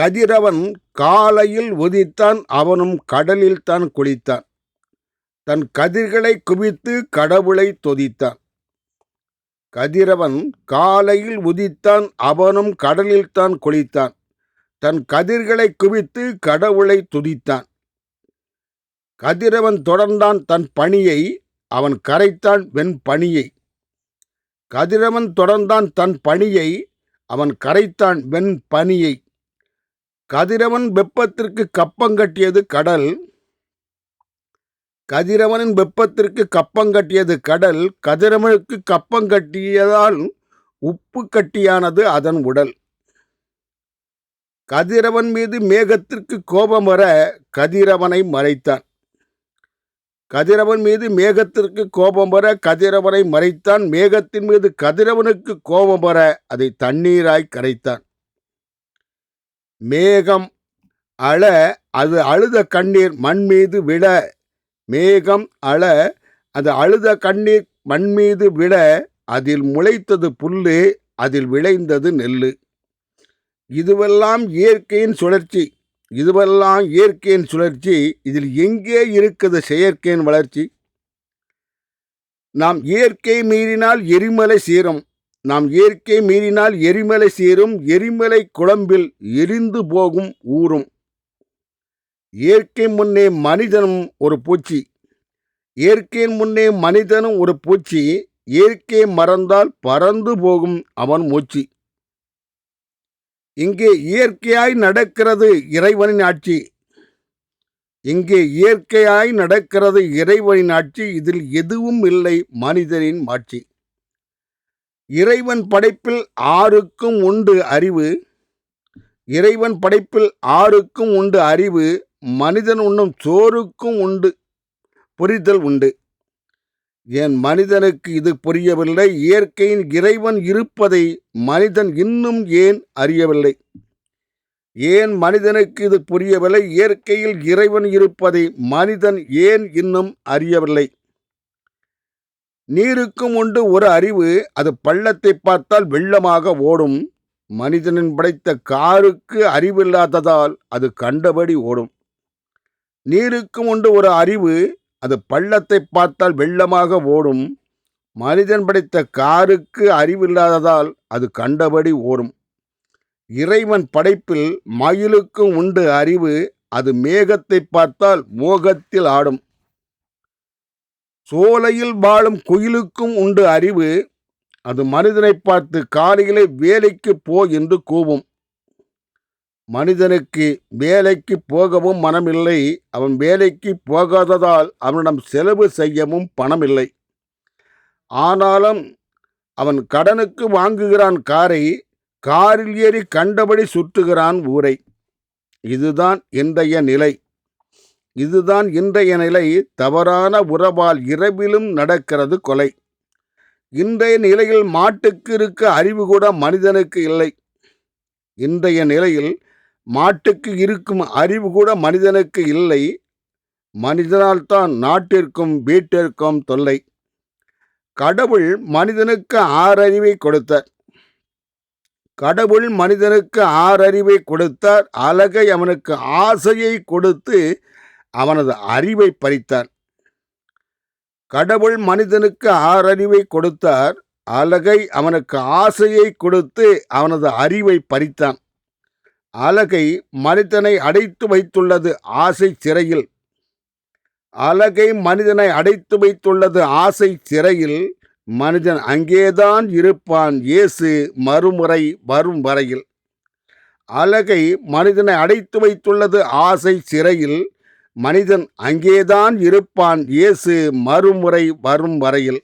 கதிரவன் காலையில் உதித்தான் அவனும் கடலில்தான் குளித்தான். தன் கதிர்களை குவித்து கடவுளை தொதித்தான். கதிரவன் காலையில் உதித்தான் அவனும் கடலில்தான் குளித்தான். தன் கதிர்களை குவித்து கடவுளை துதித்தான். கதிரவன் தொடர்ந்தான் தன் பணியை அவன் கரைத்தான் வெண் பணியை. கதிரவன் தொடர்ந்தான் தன் பணியை அவன் கரைத்தான் வெண் பனியை கதிரவன் வெப்பத்திற்கு கப்பங்கட்டியது கடல். கதிரவனின் வெப்பத்திற்கு கப்பங்கட்டியது கடல். கதிரவனுக்கு கப்பங்கட்டியதால் உப்பு கட்டியானது அதன் உடல். கதிரவன் மீது மேகத்திற்கு கோபம் வர கதிரவனை மறைத்தான். கதிரவன் மீது மேகத்திற்கு கோபம் வர கதிரவனை மறைத்தான். மேகத்தின் மீது கதிரவனுக்கு கோபம் வர அதை தண்ணீராய் கரைத்தான். மேகம் அழ அது அழுத கண்ணீர் மண் மீது விழ. மேகம் அழ அது அழுத கண்ணீர் மண் மீது விழ. அதில் முளைத்தது புல்லு அதில் விளைந்தது நெல்லு. இதுவெல்லாம் இயற்கையின் சுழற்சி. இதுவெல்லாம் இயற்கையின் சுழற்சி. இதில் எங்கே இருக்குது செயற்கையின் வளர்ச்சி? நாம் இயற்கை மீறினால் எரிமலை சீரம். நாம் இயற்கை மீறினால் எரிமலை சீரும் எரிமலை குழம்பில் எரிந்து போகும் ஊரும். இயற்கை முன்னே மனிதனும் ஒரு பூச்சி. இயற்கையின் முன்னே மனிதனும் ஒரு பூச்சி. இயற்கை மறந்தால் பறந்து போகும் அவன் மூச்சு. இங்கே இயற்கையாய் நடக்கிறது இறைவனின் ஆட்சி. இங்கே இயற்கையாய் நடக்கிறது இறைவனின் ஆட்சி. இதில் எதுவும் இல்லை மனிதனின் ஆட்சி இறைவன் படைப்பில் ஆறுக்கும் உண்டு அறிவு. இறைவன் படைப்பில் ஆறுக்கும் உண்டு அறிவு மனிதன் உண்ணும் சோறுக்கும் உண்டு புரிதல் உண்டு. என் மனிதனுக்கு இது புரியவில்லை? இயற்கையின் இறைவன் இருப்பதை மனிதன் இன்னும் ஏன் அறியவில்லை? ஏன் மனிதனுக்கு இது புரியவில்லை? இயற்கையில் இறைவன் இருப்பதை மனிதன் ஏன் இன்னும் அறியவில்லை? நீருக்கும் உண்டு ஒரு அறிவு அது பள்ளத்தை பார்த்தால் வெள்ளமாக ஓடும். மனிதனின் படைத்த காருக்கு அறிவில்லாததால் அது கண்டபடி ஓடும். நீருக்கும் உண்டு ஒரு அறிவு அது பள்ளத்தை பார்த்தால் வெள்ளமாக ஓடும். மனிதன் படைத்த காருக்கு அறிவில்லாததால் அது கண்டபடி ஓடும். இறைவன் படைப்பில் மயிலுக்கும் உண்டு அறிவு அது மேகத்தை பார்த்தால் மோகத்தில் ஆடும். சோலையில் வாழும் குயிலுக்கும் உண்டு அறிவு. அது மனிதனை பார்த்து காலையிலே வேலைக்கு போ என்று கூவும். மனிதனுக்கு வேலைக்கு போகவும் மனமில்லை. அவன் வேலைக்கு போகாததால் அவனிடம் செலவு செய்யவும் பணமில்லை. ஆனாலும் அவன் கடனுக்கு வாங்குகிறான் காரை காரில் ஏறி கண்டபடி சுற்றுகிறான் ஊரை. இதுதான் இன்றைய நிலை. இதுதான் இன்றைய நிலை. தவறான உறவால் இரவிலும் நடக்கிறது கொலை. இன்றைய நிலையில் மாட்டுக்கு இருக்க அறிவு கூட மனிதனுக்கு இல்லை. இன்றைய நிலையில் மாட்டுக்கு இருக்கும் அறிவு கூட மனிதனுக்கு இல்லை. மனிதனால் தான் நாட்டிற்கும் வீட்டிற்கும் தொல்லை. கடவுள் மனிதனுக்கு ஆறறிவை கொடுத்தார். கடவுள் மனிதனுக்கு ஆறறிவை கொடுத்தார். அழகை அவனுக்கு ஆசையை கொடுத்து அவனது அறிவை பறித்தார். கடவுள் மனிதனுக்கு ஆறறிவை கொடுத்தார். அழகை அவனுக்கு ஆசையை கொடுத்து அவனது அறிவை பறித்தான். அழகை மனிதனை அடைத்து வைத்துள்ளது ஆசை சிறையில். அழகை மனிதனை அடைத்து வைத்துள்ளது ஆசை சிறையில். மனிதன் அங்கேதான் இருப்பான் இயேசு மறுமுறை வரும் வரையில். அழகை மனிதனை அடைத்து வைத்துள்ளது ஆசை சிறையில். மனிதன் அங்கேதான் இருப்பான் இயேசு மறுமுறை வரும் வரையில்.